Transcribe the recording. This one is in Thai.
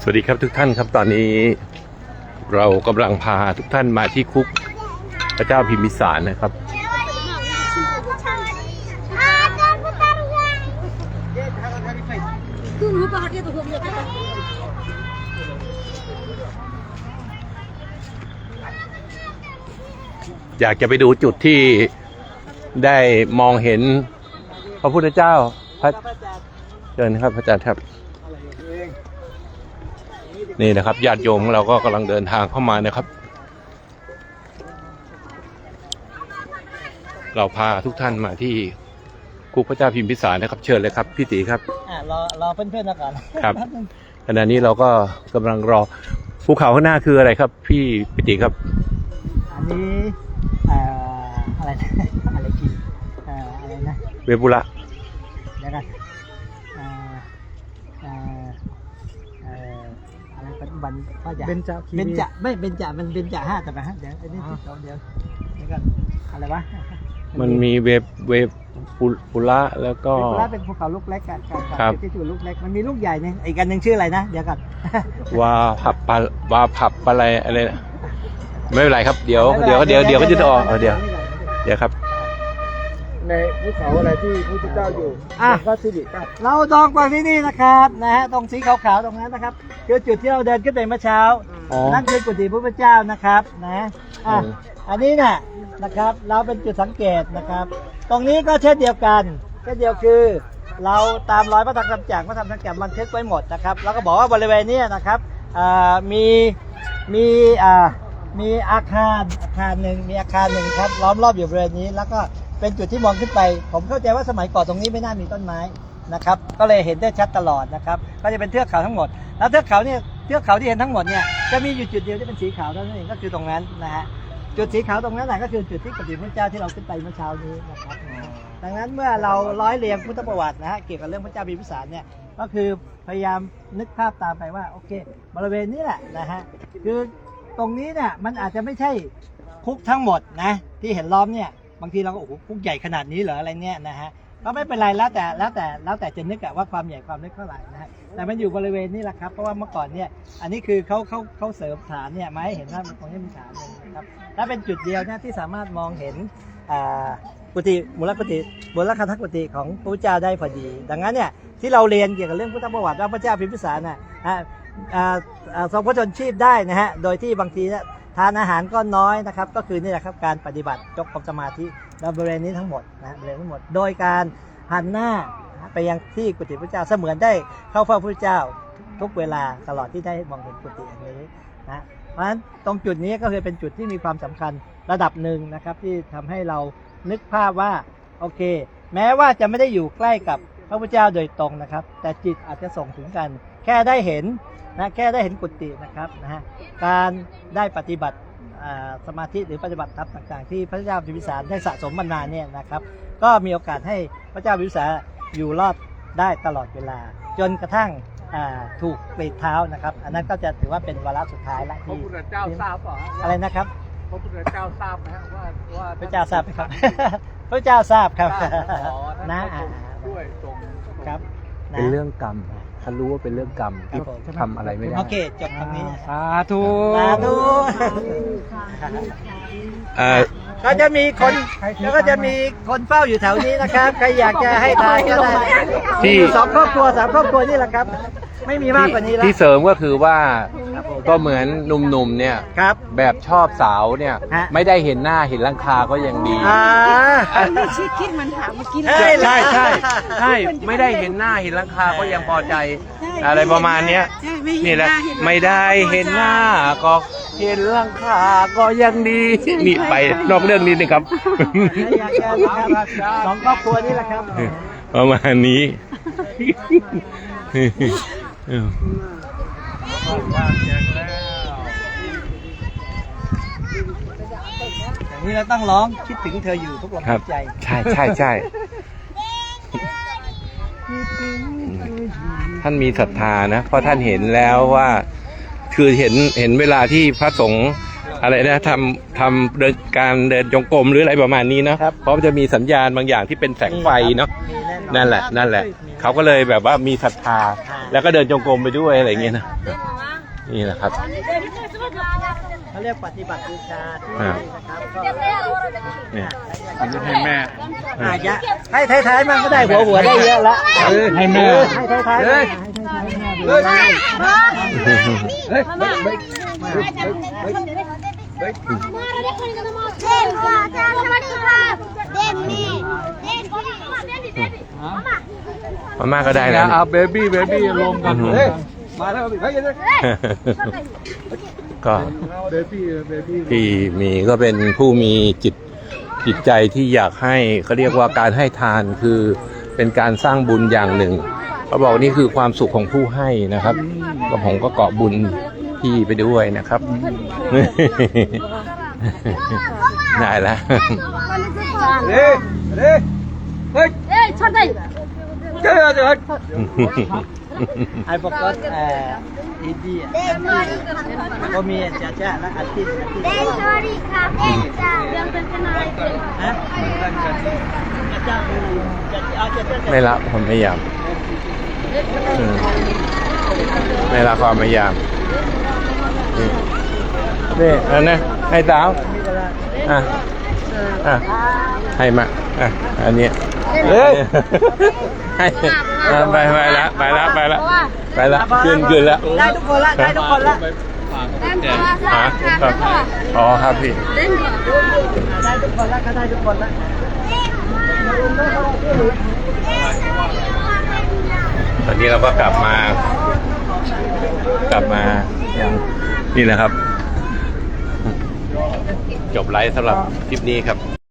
สวัสดีครับทุกท่านครับตอนนี้เรากำลังพาทุกท่านมาที่คุกพระเจ้าพิมพิสารนะครับ อยากจะไปดูจุดที่ได้มองเห็นพระพุทธเจ้าพระเชิญครับพระอาจารย์ครับ นี่นะครับญาติโยมของเราก็กำลังเดินทางเข้ามานะครับ เราพาทุกท่านมาที่คุกพระเจ้าพิมพิสารนะครับ เชิญเลยครับพี่ตีครับอะรอรอเพื่อนๆมาก่อนครับแป๊นึงขณะนี้เราก็กำลังรอภูเขาข้างหน้าคืออะไรครับ พี่พี่ตีครับอันนี้เอ่ออะไรนะอะไรกินเอ่ออะไรนะเวบุระเดี๋ยวกันเอ่อเอ่อเอ่อ อะไรปัจจุบันก็จะเบญจคีรี เบญจไม่เบญจมันเบญจห้าแต่ไปฮะเดี๋ยวอันนี้ที่สองเดี๋ยวเดี๋ยวกันอะไรวะมันมีเวฟเวฟปุปุระแล้วก็ เป็นภูเขาเป็นภูเขาลูกเล็กกันกันครับ ที่อยู่ลูกเล็กมันมีลูกใหญ่เนี่ยอีกอันหนึ่งชื่ออะไรนะเดี๋ยวกัน วาผับปะวาผับอะไรอะไรนะไม่เป็นไรครับเดี๋ยวเดี๋ยวเดี๋ยวเดี๋ยวก็จะออกเออเดี๋ยวเดี๋ยวครับ ในภูเขาอะไรที่พระพุทธเจ้าอยู่อะ พระสิริครับ เราดองกวางที่นี่นะครับนะฮะตรงสีขาวๆตรงนั้นนะครับคือจุดที่เราเดินขึ้นไปเมื่อเช้าอ๋อ นั่นคือกุฏิพระพุทธเจ้านะครับนะอะอืมอันนี้น่ะนะครับ เราเป็นจุดสังเกตนะครับ ตรงนี้ก็เช่นเดียวกันเช่นเดียวคือ เราตามรอยพระธรรมคำจากพระธรรมคำจากบันทึกไว้หมดนะครับแล้วก็บอกว่าบริเวณเนี้นะครับอ่ามีมีอ่ามีอาคารอาคารหนึ่งมีอาคารหนึ่งครับล้อมรอบอยู่บริเวณนี้ แล้วก็ เป็นจุดที่มองขึ้นไป ผมเข้าใจว่าสมัยก่อนตรงนี้ไม่น่ามีต้นไม้นะครับ ก็เลยเห็นได้ชัดตลอดนะครับ ก็จะเป็นเทือกเขาทั้งหมด แล้วเทือกเขาเนี่ยเทือกเขาที่เห็นทั้งหมดเนี่ยจะมีอยู่จุดเดียวที่เป็นสีขาวเท่านั้นเองก็คือตรงนั้นนะฮะจุดสีขาวตรงนั้นแหละก็คือจุดที่ปฏิพระเจ้าที่เราขึ้นไปเมื่อเช้านี้นะครับ ดังนั้นเมื่อเราร้อยเรียงพุทธประวัตินะฮะเกี่ยวกับเรื่องพระเจ้าพิมพิสารเนี่ยก็คือพยายามนึกภาพตามไปว่าโอเค บริเวณนี้แหละนะฮะคือตรงนี้เนี่ยมันอาจจะไม่ใช่คุกทั้งหมดนะที่เห็นล้อมเนี่ย บางทีเราก็โอ้โหคุกใหญ่ขนาดนี้เหรออะไรเนี่ยนะฮะก็ไม่เป็นไรแล้วแต่แล้วแต่แล้วแต่จะนึกอะว่าความใหญ่ความเล็กเท่าไหร่นะฮะแต่มันอยู่บริเวณนี้แหละครับเพราะว่าเมื่อก่อนเนี่ยอันนี้คือเขาเขาเขาเสริมฐานเนี่ยมาให้เห็นว่าตรงนี้มีฐานหนึ่งนะครับและเป็นจุดเดียวเนี่ยที่สามารถมองเห็นอ่ากุฏิมูลกุฏิมูลคันธกุฏิของพระพุทธเจ้าได้พอดี ดังนั้นเนี่ยที่เราเรียนเกี่ยวกับเรื่องพุทธประวัติว่าพระเจ้าพิมพิสารน่ะอ่าอ่าทรงพระชนชีพได้นะฮะโดยที่บางทีเนี่ย ทานอาหารก็น้อยนะครับ ก็คือนี่แหละครับการปฏิบัติจกความสมาธิในบริเวณนี้ทั้งหมดนะบริเวณทั้งหมด โดยการหันหน้าไปยังที่กุฏิพระเจ้าเสมือนได้เข้าเฝ้าพระเจ้าทุกเวลาตลอดที่ได้มองเห็นกุฏิอย่างนี้นะเพราะฉะนั้นตรงจุดนี้ก็คือเป็นจุดที่มีความสำคัญระดับหนึ่งนะครับ ที่ทำให้เรานึกภาพว่าโอเค แม้ว่าจะไม่ได้อยู่ใกล้กับ ระพุทธเจ้าโดยตรงนะครับ แต่จิตอาจจะส่งถึงกัน แค่ได้เห็นนะแค่ได้เห็นกุฏินะครับนะฮะการได้ปฏิบัติอ่าสมาธิหรือปฏิบัติธรรมต่างๆ ที่พระเจ้าพิมพิสารได้สะสมมานานเนี่ยนะครับ ก็มีโอกาสให้พระเจ้าพิมพิสารอยู่รอดได้ตลอดเวลา จนกระทั่งอ่าถูกกรีดเท้านะครับ อันนั้นก็จะถือว่าเป็นวาระสุดท้ายละพระที่พุทธเจ้าทราบเปล่าฮะอะไรนะครับพระพุทธเจ้าทราบไหมฮะว่าว่าพระเจ้าทราบไหมครับ พระเจ้าทราบครับอ๋อท่านนะก็อ่า ด้วยทรงครับนะเป็นเรื่องกรรมท่านรู้ว่าเป็นเรื่องกรรมครัที่บผมทำอะไรไม่ได้โอเคจบตรงนี้นะสาธุ สาธุ เอ่อก็จะมีคนแล้วก็จะมีคนเฝ้าอยู่แถวนี้นะครับ ใครอยากจะให้ทานก็ได้ที่มีสองครอบครัวสามครอบครัวนี่แหละครับ ไม่มีมากกว่านี้แล้วที่เสริมก็คือว่าครับผมก็เหมือนหนุ่มๆเนี่ย ครับ แบบชอบสาวเนี่ย ฮะ ไม่ได้เห็นหน้าเห็นหลังคาก็ยังดี อ่าชิคิดมันถามเมื่อกี้ใช่ใช่ใช่ใช่ไม่ได้เห็นหน้าเห็นหลังคาก็ยังพอใจอะไรประมาณเนี้ยใช่ไม่นี่เห็นแหละหน้าเห็นไม่ได้เห็นหน้าก็เห็นหลังคาก็ยังดีนี่ไปนอกเรื่องนิดนึงครับใครอยากจะนะครับสองครอบครัวนี่แหละครับ ประมาณนี้ อย่างนี้เราต้องร้องคิดถึงเธออยู่ทุกลมครัหาบยใจใช่ใช่ใช่ ท่านมีศรัทธานะ เพราะท่านเห็นแล้วว่า คือเห็นเห็นเวลาที่พระสงฆ์ อะไรนะทำทำเดินการเดินจงกรมหรืออะไรประมาณนี้เนาะครับ เพราะมันจะมีสัญญาณบางอย่างที่เป็นแสงไฟเนาะมีแอนั่นแหละนั่นแหละเขาก็เลยแบบว่ามีศรัทธาแล้วก็เดินจงกรมไปด้วยอะไรอย่างเงี้ยนะนี่แหละครับ เขาเรียกปฏิบัติบูชาที่อ่านี่นะครับก็เนี่ย อันนี้ให้แม่ อาจจะให้ท้ายๆมันก็ได้หัวหัวๆได้เยอะละให้แม่ ให้ท้ายๆเฮ้ยให้ท้ายๆแม่ดูเฮ้ย เฮ้ย มาม่าก็ได้นี่แล้วนะ เอาเบบี้เบบี้รวมกันอือหือเฮ้ยมาแล้วเฮ้ยเฮ้ยก็เบบี้เบบี้พี่มีก็เป็นผู้มีจิตจิตใจที่อยากให้เขาเรียกว่าการให้ทานคือเป็นการสร้างบุญอย่างหนึ่งเขาบอกนี่คือความสุขของผู้ให้นะครับก็ผมก็เกาะบุญ พี่ไปด้วยนะครับ ได้แล้วเฮ้ยเฮ้ยเฮ้ยเอ้ยชดได้เจ้าเจ้าไอ้ปกติเอ่ออินเดียก็มีจ้าจ้าและอาทิตย์อาทิตย์ฮะจ้าจ้าเอาจ้าจ้าไม่ละความพยายามอืมไม่ละความพยายาม นี่นี่อันนะให้สาวอะอะให้มาอะอันเนี้ยเฮ้ยให้อะไปไปละไปละไปละไปละขึ้นขึ้นละได้ทุกคนละได้ทุกคนละฮะครับอ๋อครับพี่ได้ทุกคนละก็ได้ทุกคนละตอนนี้เราก็กลับมากลับมายัง นี่นะครับ จบไลฟ์สำหรับคลิปนี้ครับ